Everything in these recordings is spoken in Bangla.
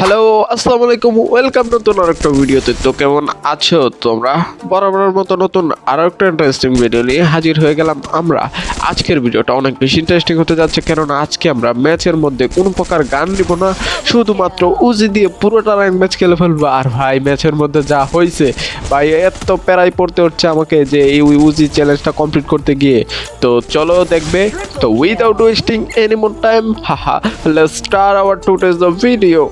হ্যালো আসসালামু আলাইকুম ওয়েলকাম নতুন আর একটা ভিডিওতে। তো কেমন আছো তোমরা? বরাবরের মতো নতুন আরও একটা ইন্টারেস্টিং ভিডিও নিয়ে হাজির হয়ে গেলাম আমরা। আজকের ভিডিওটা অনেক বেশি ইন্টারেস্টিং হতে যাচ্ছে, কেননা আজকে আমরা ম্যাচের মধ্যে কোনো প্রকার গান নিব না। শুধুমাত্র উজি দিয়ে পুরোটা র্যাঙ্ক ম্যাচ খেলে ফেলব। আর ভাই, ম্যাচের মধ্যে যা হয়েছে ভাই, এত প্যারাই পড়তে হচ্ছে আমাকে যে এই উজি চ্যালেঞ্জটা কমপ্লিট করতে গিয়ে। তো চলো দেখবে। তো without wasting any more time haha let's start our to today's the video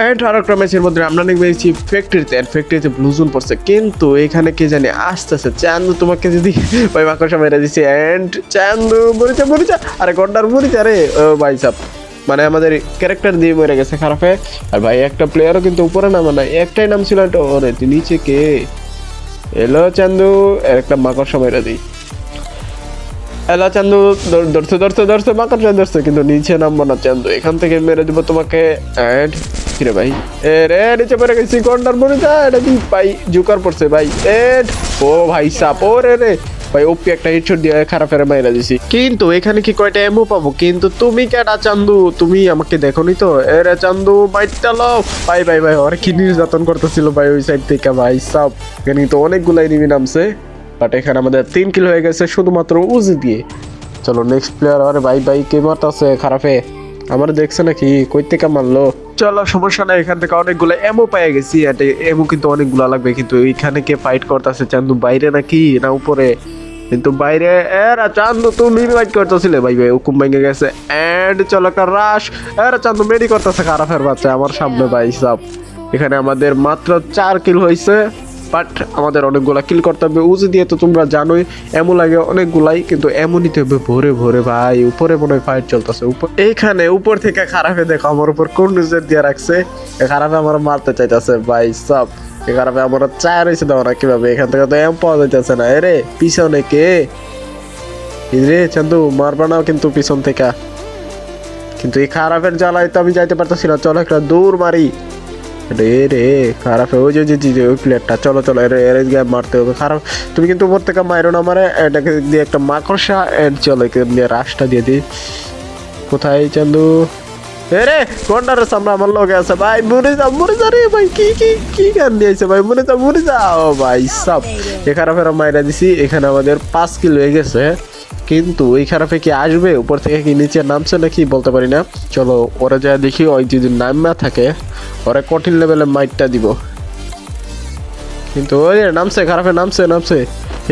and আর একটা ম্যাচের মধ্যে আমরা নাকি পেয়েছি ফ্যাক্টরিতে অ্যান্ড ফ্যাক্টরিতে ব্লুজুন পড়ছে। কিন্তু এখানে কে জানে চান্দু তোমাকে যদি মাকড়সা মেরে দিছে। অ্যান্ড চান্দু মরিচা মরিচা। আরে গন্ডার মরিচা রে। ও ভাই মানে আমাদের ক্যারেক্টার দিয়ে মরে গেছে খারাপে। আর ভাই, একটা প্লেয়ারও কিন্তু উপরে নামা নাই। একটাই নাম ছিল ওরে নিচে কে? এলো চান্দু একটা মাকড়সা মেরে দিই। এলা চান্দু, ধর- ধরছে ধরছে ধরছে মাকড়সা ধরছে, কিন্তু নিচে নামবো না চান্দু। এখান থেকে মেরে দিব তোমাকে। অ্যান্ড কিরে ভাই? এ রে, নিচে পড়ে গেছি কন্ডার মরে এটা কি? ভাই, জুকার পড়ছে, ভাই। এড ও ভাই, সাপ, ও রে রে। ভাই ওপি একটা হেডশট দিয়ে খারাপ ফেরে মাইরা দিছি। কিন্তু এখানে কি কয়টা এমও পাবো? কিন্তু তুমি কেডা চান্দু? তুমি আমাকে দেখোনি তো? এ রে চান্দু মাইটটা লও। ভাই ভাই ভাই, ওরা কি নির্যাতন করতেছিল ভাই ওই সাইড থেকে, ভাই, সাপ। এখানে কিন্তু অনেকগুলাই নিবি নামছে। বাট এখানে আমাদের তিন কিলো হয়ে গেছে শুধুমাত্র উজি দিয়ে। চলো নেক্সট প্লেয়ার আরে ভাই ভাই, কে মারতাছে? খারাপে। আমার দেখছে নাকি? কই থেকে মারলো। চলো, সমস্যা নাই, এখান থেকে অনেকগুলো এমও পেয়ে গেছি আর এমও কিন্তু অনেকগুলো লাগবে, কিন্তু এইখানে কে ফাইট করতেছে? চান্দু বাইরে নাকি? না উপরে? কিন্তু বাইরে, এরা চান্দু, তুমি ফাইট করতেছিলে। ভাই ভাই, হুকুম ভেঙে গেছে। এন্ড চলো একটা রাশ এরা চান্দু মেডি করতেছে, খারাপের বাচ্চা, আমার সামনে ভাই সাপ এখানে আমাদের মাত্র চার কিল হয়েছে বাট আমাদের অনেকগুলা কিল করতে হবে। উজি দিয়ে তো তোমরা জানোই, এমন লাগে অনেকগুলাই, কিন্তু এমন নিতে হবে। ভোরে ভোরে, ভাই, উপরে মনে হয় ফাইট চলতেছে। উপর এইখানে উপর থেকে খারাপে দেখো, আমার উপর কোন নজর দিয়ে রাখছে? খারাপে আমার মারতে চাইতেছে, ভাই সব খারাপে আমার চায় রয়েছে দাও না কীভাবে? এখান থেকে তো এম পাওয়া যাইতেছে না। এরে পিছনে কে? রে, চান্দু, মারবা নাও কিন্তু পিছন থেকে। কিন্তু এই খারাপের জ্বালায় তো আমি যাইতে পারতেছি না। চলো একটা দূর মারি। রে রে, খারাপ। ওই যে ওই প্লেয়ারটা চলো চলো, এর এর মারতে হবে। খারাপ। তুমি কিন্তু উপর থেকে মাইরো না মারে, এটাকে দিয়ে একটা মাকড়সা, এর চলো দিয়ে রাশটা দিয়ে দিই। কোথায় চান্দু? এ রে, গন্ডার সামনে আমার লোক আছে। ভাই, মরে যা মরে যা রে ভাই, কি কি কি গান দিয়েছে ভাই, মরে যা মরে যা ও ভাই, সব। এ খারাপ এরা মাইরা দিছি। এখানে আমাদের পাঁচ কিলো হয়ে গেছে। কিন্তু ওই খারাপে কি আসবে? উপর থেকে কি নিচে নামছে নাকি বলতে পারি না। চলো, ওরা যা দেখি, ওই যদি নাম না থাকে, ওরা কঠিন লেভেলে মাইটটা দিব। কিন্তু ওই নামছে, খারাপে নামছে নামছে।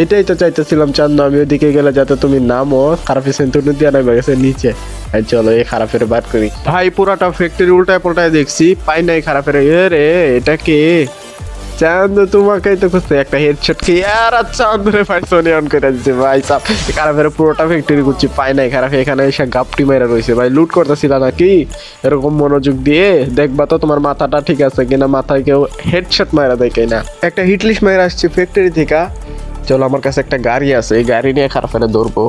এটাই তো চাইতেছিলাম, চান্দ, আমি ওইদিকে গেলে যাতে তুমি নামো। খারাপে সেন্টুনি দিয়ে নামে গেছে নিচে। চলো, এই খারাপের বাদ করি। ভাই, পুরাটা ফ্যাক্টরি উল্টায় পাল্টায় দেখছি, পাই নাই খারাপের। এ রে, এটা কে? চাঁদ তোমাকেই তো খুঁজছে একটা হেডশট কি? আর চাঁদরে ফাইসনি অন করে দিচ্ছে ভাই সাপ খারাপের পুরোটা ফ্যাক্টরি করছি পাই নাই, খারাপ। এখানে এসে গাপটি মেরা রয়েছে ভাই লুট করতেছিল নাকি? এরকম মনোযোগ দিয়ে দেখবা তো তোমার মাথাটা ঠিক আছে কিনা, মাথায় কেউ হেডশট মারা দেয় কিনা। একটা হিটলিস্ট মারা আসছে ফ্যাক্টরি থেকে। চলো, আমার কাছে একটা গাড়ি আছে, এই গাড়ি নিয়ে খারাপের ধরবো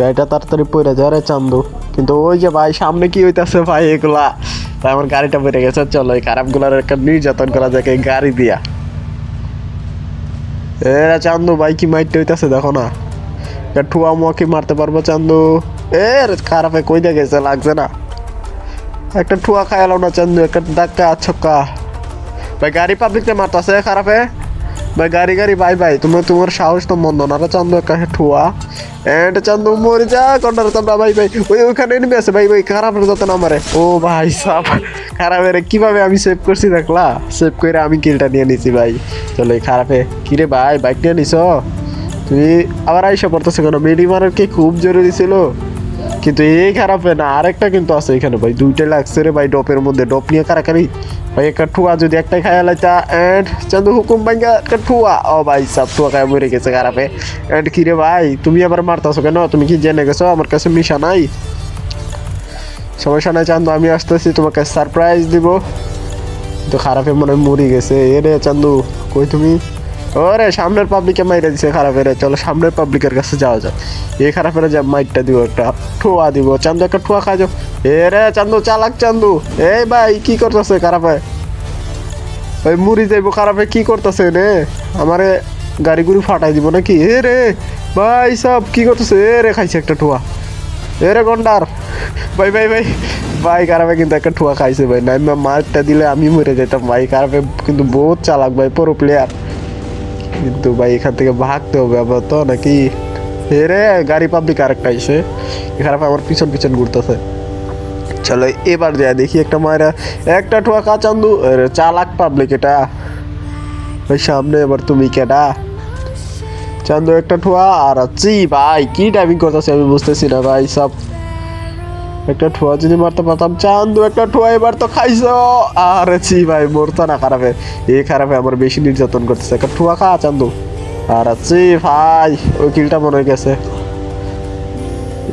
গাড়িটা তাড়াতাড়ি পড়ে যায় রে চান্দু। কিন্তু ওই যে ভাই, সামনে কি হইতাছে ভাই, এগুলা? আমার গাড়িটা বেড়ে গেছে, চলো এই খারাপগুলার একটা নির্যাতন করা যাক এই গাড়ি দিয়া। এরা চান্দু, ভাই কি মাইটটা হইতেছে দেখো না। ঠুয়া মুয়া কি মারতে পারব চান্দু? এ খারাপে কই দিয়ে গেছে, লাগছে না। একটা ঠুয়া খাইলাম না চান্দু, একটা ধাক্কা, ছক্কা। ভাই, গাড়ি পাবলিকটা মারতেছে, খারাপে? ভাই, গাড়ি গাড়ি বাই বাই তোমার তোমার সাহস তো মন্দ না। চান্দু একটা ঠুয়া। এন্ড চান্দু মরে যা কন্ডার চান্দা, ভাই ভাই, ওই ওখানে এনিমি আছে, ভাই ভাই, খারাপের যত না মারে। ও ভাই, সাপ। খারাপের কীভাবে আমি সেভ করছি, দেখলা? সেভ করে আমি কিলটা নিয়ে নিছি, ভাই। চলো খারাপে। কিরে ভাই বাইক নিয়ে নিছ? তুমি আবার আইসা পড়তেছো কেন? মেডি মারার কি খুব জরুরি ছিল? কিন্তু এই খারাপে না। আরেকটা কিন্তু আছে এখানে ভাই দুইটা লাগছে রে ভাই ডপের মধ্যে। ডপ নিয়ে কারাকারি। ভাই, একটা ঠুয়া যদি একটা খায়া লাইতা এন্ড চান্দু হুকুম ভাঙ্গা একটা ঠুয়া। ও ভাই, সব ঠুয়া খায় মরে গেছে খারাপে। এন্ড কি রে ভাই, তুমি আবার মারতাছো কেন? তুমি কি জেনে গেছো? আমার কাছে মিশা নাই। সমস্যা নাই চান্দু, আমি আসতেছি, তোমাকে সারপ্রাইজ দিব। তো খারাপে মনে হয় মরে গেছে। এ রে চান্দু, কই তুমি? ওরে, সামনের পাবলিকে মাইরা দিছে খারাপ খারাপের, চলো সামনের পাবলিকের কাছে যাওয়া যাক। এই খারাপের যা মাইটটা দিব, একটা ঠোয়া দিব। চান্দু, একটা ঠোয়া যাও। এ রে, চান্দু, চালাক চান্দু। এই ভাই, কি করতেছে খারাপে? ওই মুড়ি যাইব খারাপে, কি করতেছে রে? আমারে গাড়ি গুড়ি ফাটাই দিব নাকি? এ রে, ভাই, সব কি করতেছে? এ রে, খাইছে একটা ঠুয়া। এ রে, গন্ডার। ভাই ভাই ভাই ভাই, খারাপে কিন্তু একটা ঠুয়া খাইছে ভাই। নাই মারটা দিলে আমি মরে যেতাম ভাই। খারাপে কিন্তু বহুত চালাক ভাই, পুরো প্লেয়ার কিন্তু ভাই, এখান থেকে ভাগতে হবে আবার তো নাকি? এ রে, গাড়ি পাবলিক আরেকটা এসে খারাপ আমার পিছন পিছন ঘুরতেছে। চলো, এবার যায় দেখি একটা মায়েরা একটা ঠুয়া কাচান্দু চালাক পাবলিক এটা। ওই সামনে এবার তুমি কেডা? চান্দু, একটা ঠুয়া, আর চি ভাই, কি ড্রাইভিং করতেছে আমি বুঝতেছি না, ভাই, সব একটা ঠুয়া যদি মারতে পারতাম, চান্দু একটা ঠুয়া এবার তো খাইছো? আরে চি ভাই, মরতো না খারাপে। এই খারাপে আমার বেশি নির্যাতন করতেছে। একটা ঠুয়া খা, চান্দু। আর চি ভাই, ওই কিলটা মনে হয়ে গেছে।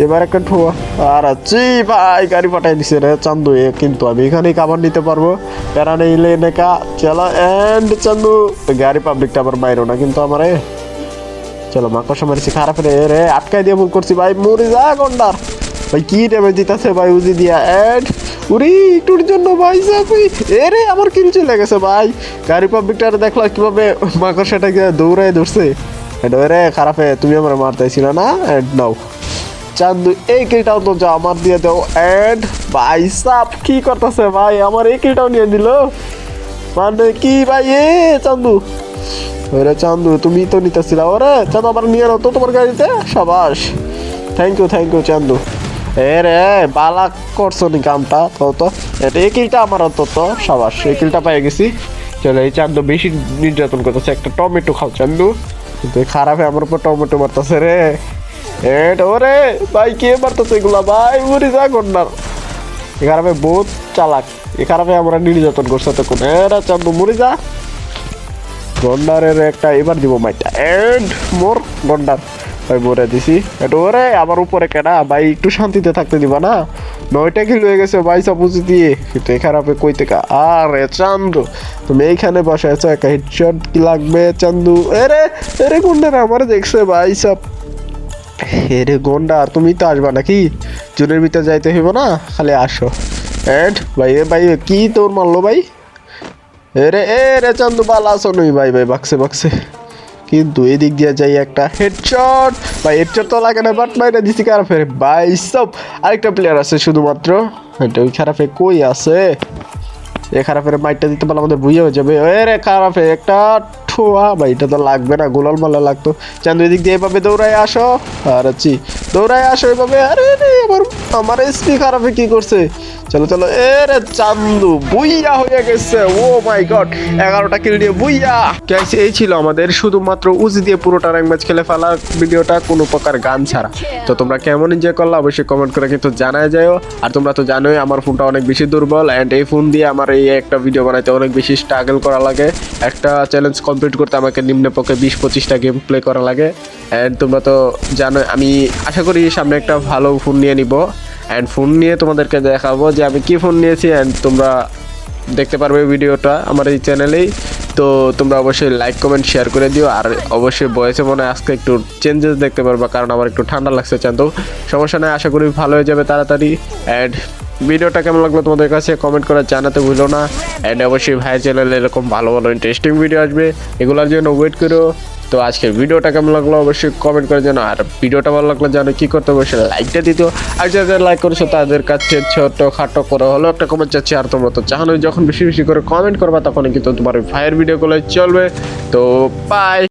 এবার একটা ঠোয়া। আর চি ভাই, গাড়ি পাঠাই দিছে রে, চান্দু। এ কিন্তু আমি এখানেই কাবার নিতে পারব। প্যারা নেইলে নেকা চলো, এন্ড চান্দু। গাড়ি পাবলিকটা আবার বাইরো না, কিন্তু আমার। এ চলো, মাকড়সা মারিছি, খারাপ রে রে আটকাই দিয়ে ভুল করছি ভাই, মরে যা, গন্ডার। ভাই, কি ড্যামেজ দিতেছে ভাই উজি দিয়া? এন্ড উরি, একটুর জন্য ভাই সাপি এ রে আমার কিল চলে গেছে ভাই। গাড়ি পাবলিকটা দেখল কীভাবে মাকড়সাটাকে দৌড়ায় ধরছে। এন্ড রে খারাপে, তুমি আমার মারতেছিল না? এন্ড নাও চান্দু, এই কিলটাও তো যা, আমার দিয়ে দাও। এন্ড ভাই সাপ, কি করতেছে ভাই? আমার এই কিলটাও নিয়ে দিল মানে কি ভাই? এ, চান্দু। ওরে চান্দু, তুমি তো নিতেছিলা। ওরে, চান্দু আবার নিয়ে নাও তো তোমার গাড়িতে। সাবাস। Thank you thank you Chandu. এ রে, বালা করছ নি কামটা তো তো। এটা এই কিলটা আমার অন্তত, সাবাস, এই কিলটা পেয়ে গেছি। চলো, এই চান্দু বেশি নির্যাতন করতেছে। একটা টমেটো খাও, চান্দু। কিন্তু খারাপে আমার উপর টমেটো মারতেছে রে। এটা, ওরে, ভাই, কে মারতেছে এগুলা? ভাই মরি যা কন্যার এ খারাপে বহুত চালাক। এ খারাপে আমরা নির্যাতন করছে তো কোন এরা চান্দু, মরি যা। গন্ডারের একটা এবার দিব মাইটা। এন্ড, মোর গন্ডার। ভাই মরে দিছি। এটা ওরে আমার উপরে কেনা ভাই, একটু শান্তিতে থাকতে দিবা না? নয়টা কিল হয়ে গেছে, ভাই সব দিয়ে কিন্তু খারাপে কই থেকে? আরে চান্দু, তুমি এইখানে বসে আছো, একটা হেডশট কি লাগবে, চান্দু? এরে এরে গন্ডার আমার দেখছে, ভাই, সব। এরে গন্ডার তুমি তো আসবা নাকি? জুনের ভিতরে যাইতে হইব না? খালি আসো। এড, ভাই, এ, ভাই কি তোর মারলো, ভাই? এরে, এ, রে চান্দু বালা আসো নই, ভাই ভাই, বাক্সে বাক্সে। কিন্তু এদিক দিয়ে যাই একটা হেডশট ভাই হেডশট তো লাগে না বাট মাইরা দিছি খারাপের। বাই সব আরেকটা প্লেয়ার আছে শুধুমাত্র। এটা ওই খারাপে কই আছে? এ খারাপের মাইটটা দিতে পারলে আমাদের বুঝে হয়ে যাবে। এ রে খারাপে, একটা এটা তো লাগবে না, গোলাল লাগতো। চান্দু, এদিক দিয়ে এভাবে দৌড়ায় আসো। আর আছি দৌড়ায় আসো এভাবে। আরে রে, আমার আমার এসপি খারাপে কি করছে? চলো চলো, এ রে চান্দু, বুইয়া হয়ে গেছে। ও মাই গড, এগারোটা কিল বুইয়া। গ্যাস এই ছিল আমাদের শুধুমাত্র উজি দিয়ে পুরোটা র্যাঙ্ক ম্যাচ খেলে ফেলার ভিডিওটা, কোনো প্রকার গান ছাড়া। তো তোমরা কেমন এনজয় করলে, অবশ্যই কমেন্ট করে কিন্তু জানায় যাও আর তোমরা তো জানোই, আমার ফোনটা অনেক বেশি দুর্বল অ্যান্ড এই ফোন দিয়ে আমার এই একটা ভিডিও বানাইতে অনেক বেশি স্ট্রাগল করা লাগে। একটা চ্যালেঞ্জ কমপ্লিট করতে আমাকে নিম্নপক্ষে বিশ পঁচিশটা গেম প্লে করা লাগে। অ্যান্ড তোমরা তো জানো আমি আশা করি সামনে একটা ভালো ফোন নিয়ে নিব। অ্যান্ড ফোন নিয়ে তোমাদেরকে দেখাবো যে আমি কি ফোন নিয়েছি অ্যান্ড তোমরা দেখতে পারবে ভিডিওটা আমার এই চ্যানেলেই তো তোমরা অবশ্যই লাইক কমেন্ট শেয়ার করে দিও। আর অবশ্যই বয়সে মনে হয় আজকে একটু চেঞ্জেস দেখতে পারবা, কারণ আমার একটু ঠান্ডা লাগছে চান তো সমস্যা নেই, আশা করি ভালো হয়ে যাবে তাড়াতাড়ি। অ্যান্ড ভিডিওটা কেমন লাগল তোমাদের কাছে কমেন্ট করে জানাতে ভুলো না। অ্যান্ড অবশ্যই ভাই চ্যানেলে এরকম ভালো ভালো ইন্টারেস্টিং ভিডিও আসবে। এগুলোর জন্য ওয়েট করো। তো আজকের ভিডিওটা কেমন লাগল অবশ্যই কমেন্ট করে জানো আর ভিডিওটা ভালো লাগল জানো কী করতে অবশ্যই লাইকটা দিত আর যাদের লাইক করেছ, তাদের কাছে ছোট খাটো করে হলো একটা কমেন্ট চাচ্ছি। আর তোমরা তো চাহানো যখন বেশি বেশি করে কমেন্ট করবা তখন কিন্তু তোমার ভাইয়ের ভিডিওগুলো চলবে। তো বাই